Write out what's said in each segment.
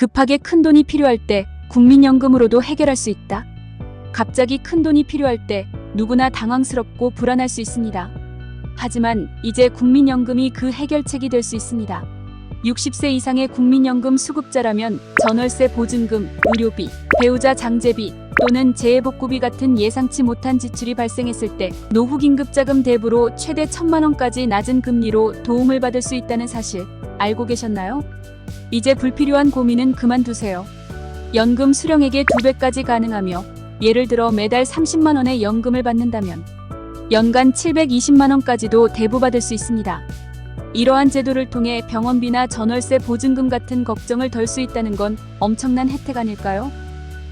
급하게 큰 돈이 필요할 때 국민연금으로도 해결할 수 있다. 갑자기 큰 돈이 필요할 때 누구나 당황스럽고 불안할 수 있습니다. 하지만 이제 국민연금이 그 해결책이 될 수 있습니다. 60세 이상의 국민연금 수급자라면 전월세 보증금, 의료비, 배우자 장제비 또는 재해복구비 같은 예상치 못한 지출이 발생했을 때 노후 긴급자금 대부로 최대 1천만 원까지 낮은 금리로 도움을 받을 수 있다는 사실 알고 계셨나요? 이제 불필요한 고민은 그만두세요. 연금 수령액의 2배까지 가능하며 예를 들어 매달 30만 원의 연금을 받는다면 연간 720만 원까지도 대부받을 수 있습니다. 이러한 제도를 통해 병원비나 전월세 보증금 같은 걱정을 덜 수 있다는 건 엄청난 혜택 아닐까요?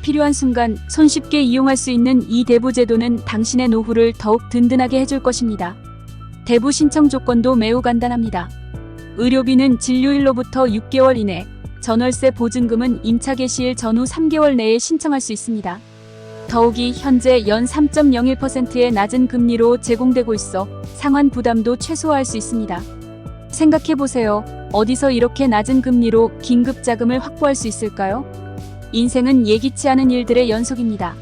필요한 순간 손쉽게 이용할 수 있는 이 대부 제도는 당신의 노후를 더욱 든든하게 해줄 것입니다. 대부 신청 조건도 매우 간단합니다. 의료비는 진료일로부터 6개월 이내, 전월세 보증금은 임차 개시일 전후 3개월 내에 신청할 수 있습니다. 더욱이 현재 연 3.01%의 낮은 금리로 제공되고 있어 상환 부담도 최소화할 수 있습니다. 생각해보세요. 어디서 이렇게 낮은 금리로 긴급 자금을 확보할 수 있을까요? 인생은 예기치 않은 일들의 연속입니다.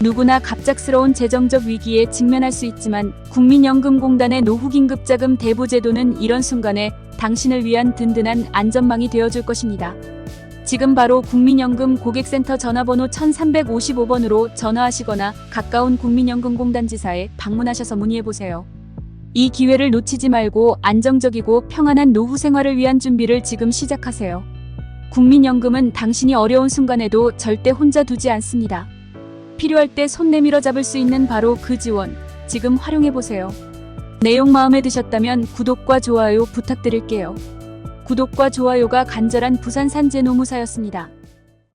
누구나 갑작스러운 재정적 위기에 직면할 수 있지만 국민연금공단의 노후긴급자금 대부제도는 이런 순간에 당신을 위한 든든한 안전망이 되어줄 것입니다. 지금 바로 국민연금 고객센터 전화번호 1355번으로 전화하시거나 가까운 국민연금공단 지사에 방문하셔서 문의해보세요. 이 기회를 놓치지 말고 안정적이고 평안한 노후 생활을 위한 준비를 지금 시작하세요. 국민연금은 당신이 어려운 순간에도 절대 혼자 두지 않습니다. 필요할 때 손 내밀어 잡을 수 있는 바로 그 지원, 지금 활용해보세요. 내용 마음에 드셨다면 구독과 좋아요 부탁드릴게요. 구독과 좋아요가 간절한 부산 산재 노무사였습니다.